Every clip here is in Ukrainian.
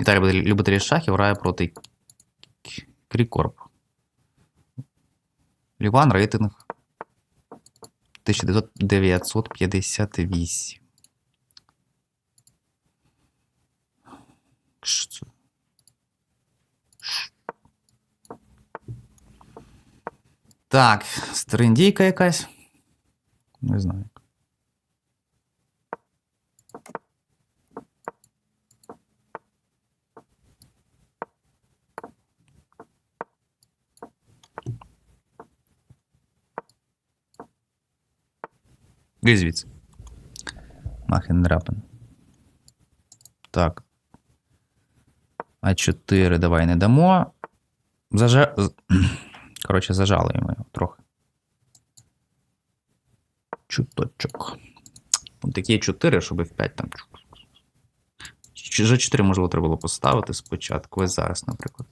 Віталій любитель шахів грає проти Крікорп. Ліван рейтинг 1958. Що це? Так, стрендійка якась. Не знаю. Іди звідси. Махендрапен. Так. А4 давай не дамо. Зажа... Коротше, зажалуємо його трохи. Чуточок. Такі 4, щоб F5 там. Ч- За 4 можливо треба було поставити спочатку. Ось зараз, наприклад.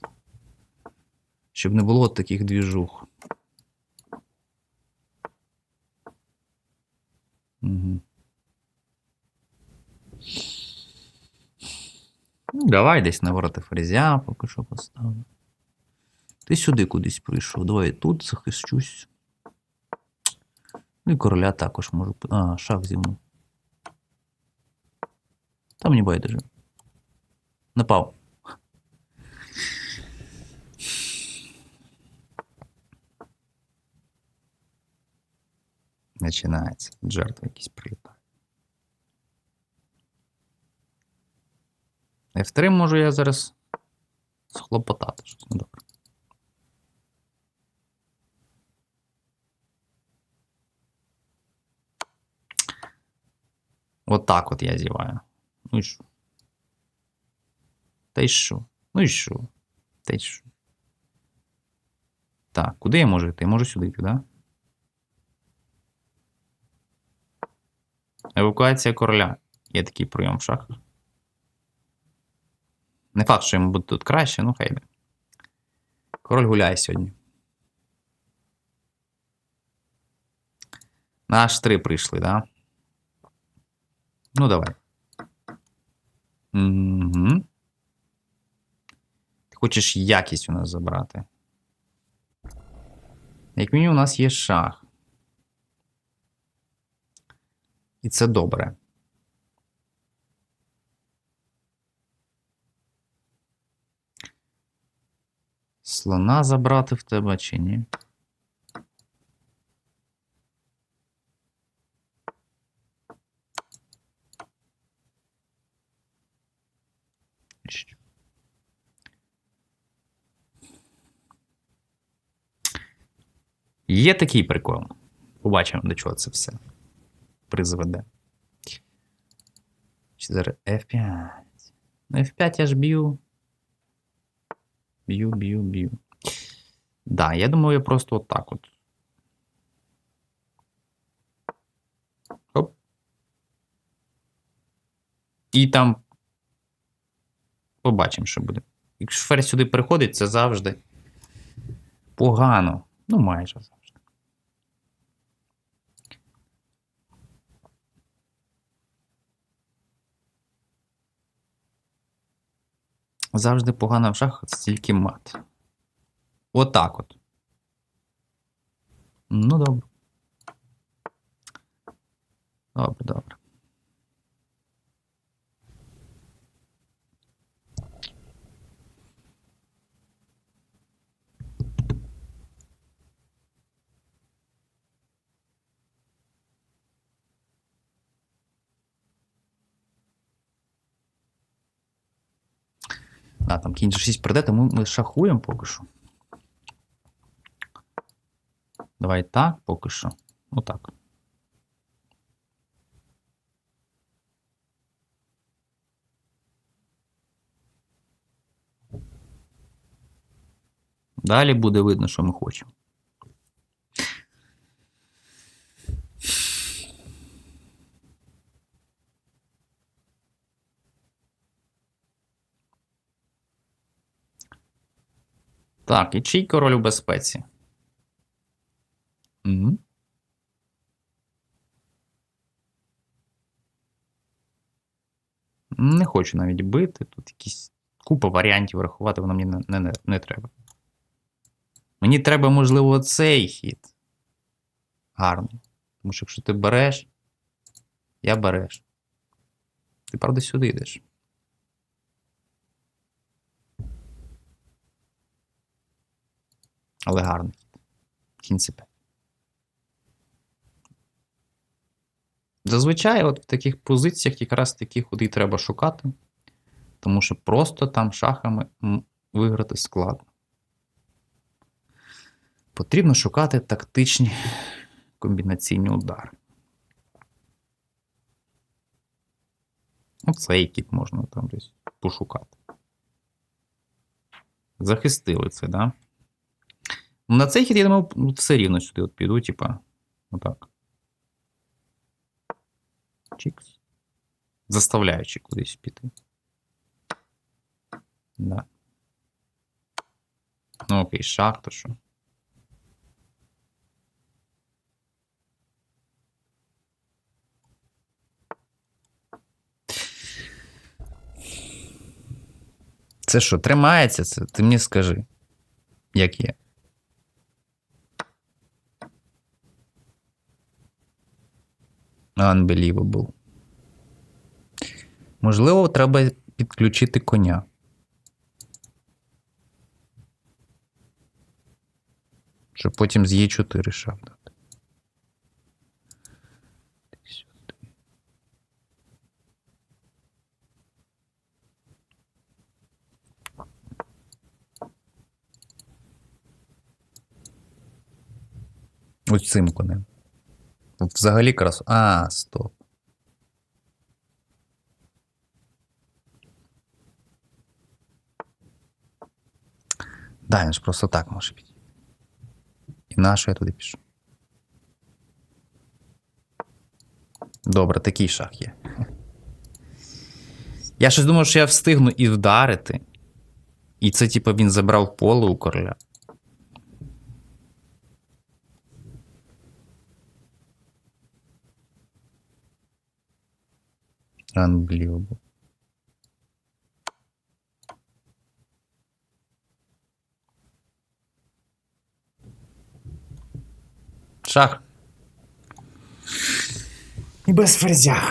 Щоб не було таких двіжух. Давай десь на ворота ферзя поки що поставлю. Ти сюди кудись прийшов. Давай тут захищусь. Ну і короля також можу. А, шах зімну. Там мені байдуже. Напав. Починається. Жертва якісь прилітає. F3 можу я зараз схлопотати щось недобре. От так от я зіваю. Ну і що? Та й що? Ну і що? Та й що? Так, куди я можу йти? Я можу сюди йти, так? Да? Евакуація короля. Є такий прийом в шахах. Не факт, що йому буде тут краще, ну хай. Король гуляє сьогодні. На H3 прийшли, да? Ну, давай. Угу. Ти хочеш якість у нас забрати. Як мінімум, у нас є шах. І це добре. Слона забрати в тебе чи ні? Є такий прикол. Побачимо, до чого це все призведе. Чи зараз F5. Ну, F5 я ж б'ю. Б'ю, б'ю, б'ю. Да, я думаю, я просто от так от. Оп. І там. Побачимо, що буде. Якщо ферзь сюди приходить, це завжди погано. Ну, майже завжди. Завжди погано в шахах це тільки мат. Отак от. Ну, добре. Добре, добре. А, там кінь же 6 прийде, тому ми шахуємо поки що. Давай так, поки що. Отак. Далі буде видно, що ми хочемо. Так, і чий король у безпеці? Угу. Не хочу навіть бити. Тут якісь купа варіантів рахувати, воно мені не, не, не, не треба. Мені треба, можливо, цей хід. Гарний. Тому що якщо ти береш, я береш. Ти правда сюди йдеш. Але гарний. Кінь c5. Зазвичай, от в таких позиціях якраз такі ходи треба шукати, тому що просто там шахами виграти складно. Потрібно шукати тактичні комбінаційні удари. Оцей кіт можна там десь пошукати. Захистили це, да? Ну, На цей хід, я думав, ну, все рівно сюди от піду, типа, отак. Чікс. Заставляючи кудись піти. Да. Ну, окей, шах, то що. Це що, тримається це? Ти мені скажи. Як є? Unbelievable. Можливо, треба підключити коня. Щоб потім з Е4 шах дати. Ось цим конем. Взагалі красу. А, стоп. Да, він ж просто так може піти. І на що я туди пішу? Добре, такий шах є. Я щось думав, що я встигну і вдарити. І це, типу, він забрав поле у короля. Unbelievable. Шах. І без ферзя.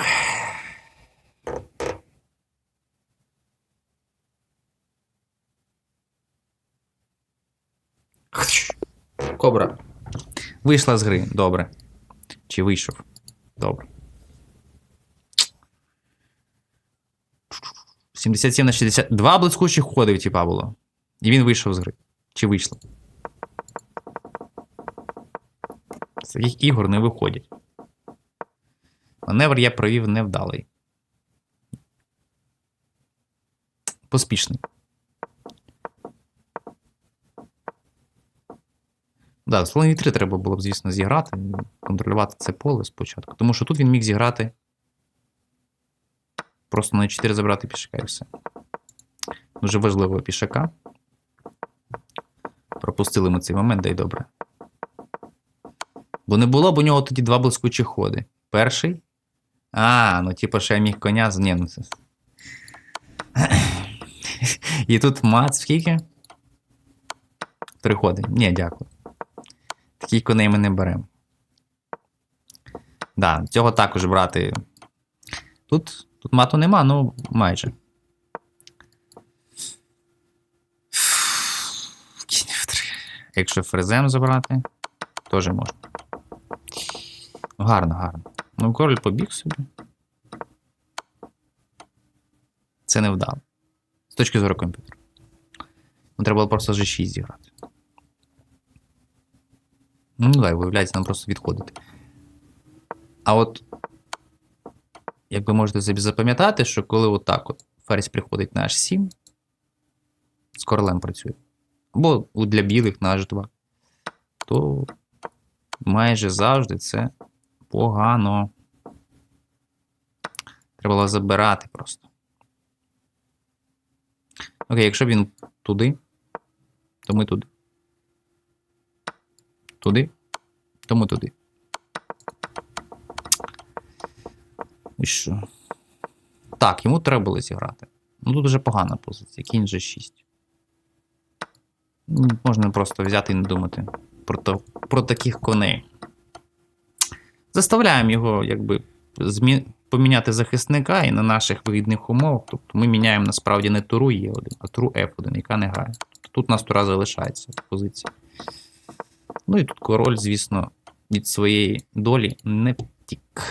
Кобра. Вийшла з гри. Добре. Чи вийшов? Добре. 77 на 60. Два блискучих ходи, типа було. І він вийшов з гри. Чи вийшло? З таких ігор не виходять. Маневр я провів невдалий. Поспішний. Да, слон 3 треба було б, звісно, зіграти, контролювати це поле спочатку. Тому що тут він міг зіграти. Просто на 4 забрати пішака і все. Дуже важливого пішака. Пропустили ми цей момент, да й добре. Бо не було б у нього тоді два блискучі ходи. Перший. А, ну типу, що я міг коня. Ні, ну це. І тут мат скільки? Три ходи. Ні, дякую. Таких коней ми не беремо. Да, цього також брати. Тут, тут мату нема, ну майже. Якщо фрезем забрати, теж можна. Ну, гарно, гарно. Ну, король побіг собі. Це не вдало. З точки зору комп'ютера. Ну, треба було просто G6 зіграти. Ну, давай, виявляється, нам просто відходити. А от. Як ви можете собі запам'ятати, що коли отак от ферзь приходить на H7, з королем працює. Або для білих на H2, то майже завжди це погано. Треба було забирати просто. Окей, якщо він туди, то ми туди. Туди, то ми туди. І що? Так, йому треба було зіграти. Ну тут вже погана позиція. Кінь G6. Ну, Можна просто взяти і не думати про, то, про таких коней. Заставляємо його, якби, змі... поміняти захисника і на наших вигідних умовах. Тобто ми міняємо насправді не туру Е1, а туру F1, яка не грає. Тобто тут у нас тура залишається в позиції. Ну і тут король, звісно, від своєї долі не втік.